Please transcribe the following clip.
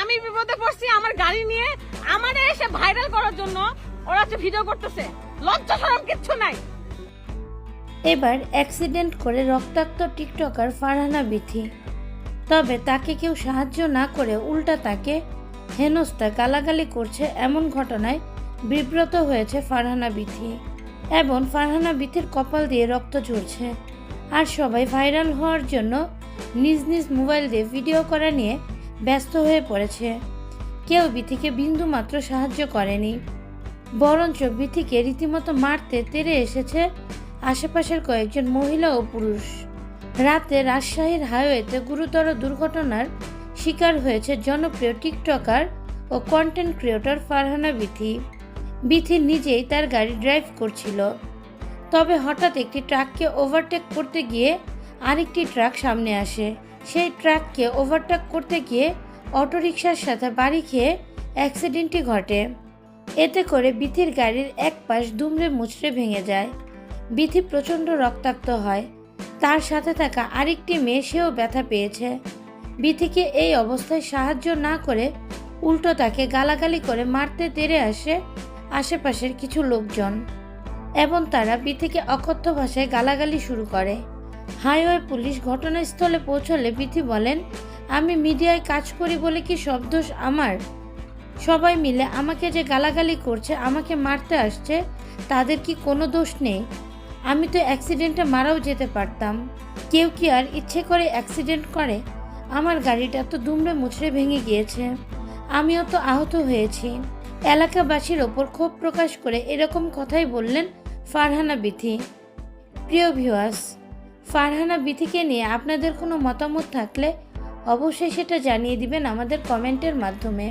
আমি বিপদে পড়ছি আমার গাড়ি নিয়ে আমারে এসে ভাইরাল করার জন্য ওরা হচ্ছে ভিডিও করতেছে। লজ্জা সরম কিচ্ছু নাই। এবার অ্যাক্সিডেন্ট করে রক্তাক্ত টিকটকার ফারহানা বিথি। তবে তাকে কেউ সাহায্য না করে উল্টা তাকে হেনস্থা, গালাগালি করছে এমন ঘটনায় বিব্রত হয়েছে ফারহানা বিথি। এবং ফারহানা বিথির কপাল দিয়ে রক্ত ঝরছে। আর সবাই ভাইরাল হওয়ার জন্য নিজ নিজ মোবাইল দিয়ে ভিডিও করা নিয়ে ব্যস্ত হয়ে পড়েছে। কেউ বিথিকে বিন্দু মাত্র সাহায্য করেনি। বরঞ্চ বিথিকে রীতিমতো মারতে তেরে এসেছে আশেপাশের কয়েকজন মহিলা ও পুরুষ। রাতে রাজশাহীর হাইওয়েতে গুরুতর দুর্ঘটনার শিকার হয়েছে জনপ্রিয় টিকটকার ও কন্টেন্ট ক্রিয়েটর ফারহানা বিথি। বিথি নিজেই তার গাড়ি ড্রাইভ করছিল। তবে হঠাৎ একটি ট্রাককে ওভারটেক করতে গিয়ে আরেকটি ট্রাক সামনে আসে। সেই ট্রাককে ওভারটেক করতে গিয়ে অটোরিকশার সাথে বাড়ি খেয়ে অ্যাক্সিডেন্টটি ঘটে। এতে করে বিথির গাড়ির এক পাশ দুমড়ে মুচড়ে ভেঙে যায়। বিথি প্রচণ্ড রক্তাক্ত হয়। তার সাথে থাকা আরেকটি মেয়ে সেও ব্যথা পেয়েছে। বিথিকে এই অবস্থায় সাহায্য না করে উল্টো তাকে গালাগালি করে মারতে তেড়ে আসে আশেপাশের কিছু লোকজন এবং তারা বিথিকে অকথ্য ভাষায় গালাগালি শুরু করে। হাইওয়ে পুলিশ ঘটনাস্থলে পৌঁছলে বিথি বলেন, আমি মিডিয়ায় কাজ করি বলে কি সব দোষ আমার? সবাই মিলে আমাকে যে গালাগালি করছে, আমাকে মারতে আসছে, তাদের কি কোনো দোষ নেই? আমি তো অ্যাক্সিডেন্টে মারাও যেতে পারতাম। কেউ কি আর ইচ্ছে করে অ্যাক্সিডেন্ট করে? আমার গাড়িটা তো দুমড়ে মুচড়ে ভেঙে গিয়েছে। আমিও তো আহত হয়েছি। এলাকাবাসীর ওপর ক্ষোভ প্রকাশ করে এরকম কথাই বললেন ফারহানা বিথি। প্রিয় ভিউয়ার্স, ফারহানা বিথিকে নিয়ে আপনাদের কোনো মতামত থাকলে অবশ্যই সেটা জানিয়ে দিবেন আমাদের কমেন্টের মাধ্যমে।